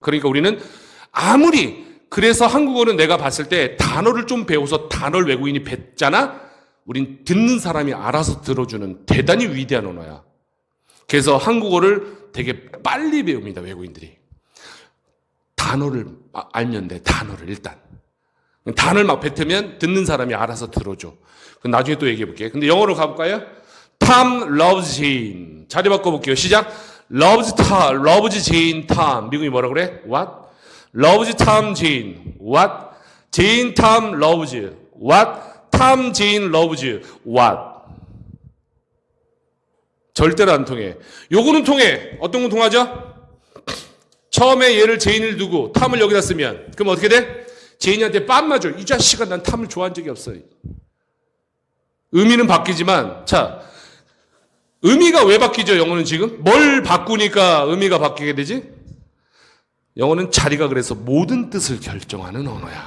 그러니까 우리는 아무리 그래서 한국어는 내가 봤을 때 단어를 좀 배워서 단어를 외국인이 뱉잖아? 우린 듣는 사람이 알아서 들어주는 대단히 위대한 언어야. 그래서 한국어를 되게 빨리 배웁니다, 외국인들이. 단어를 아- 알면 돼, 단어를 일단. 단어를 막 뱉으면 듣는 사람이 알아서 들어줘. 그럼 나중에 또 얘기해 볼게요. 근데 영어로 가볼까요? Tom loves Jane. 자리 바꿔볼게요. 시작. Loves Tom, loves Jane, Tom. 미국이 뭐라 그래? What? loves Tom, Jane. What? Jane, Tom loves. What? Tom, Jane loves. What? 절대로 안 통해. 요거는 통해. 어떤 건 통하죠? 처음에 얘를 제인을 두고 탐을 여기다 쓰면 그럼 어떻게 돼? 제인이한테 빰 맞아. 이 자식아 난 탐을 좋아한 적이 없어. 의미는 바뀌지만 자 의미가 왜 바뀌죠? 영어는 지금 뭘 바꾸니까 의미가 바뀌게 되지? 영어는 자리가 그래서 모든 뜻을 결정하는 언어야.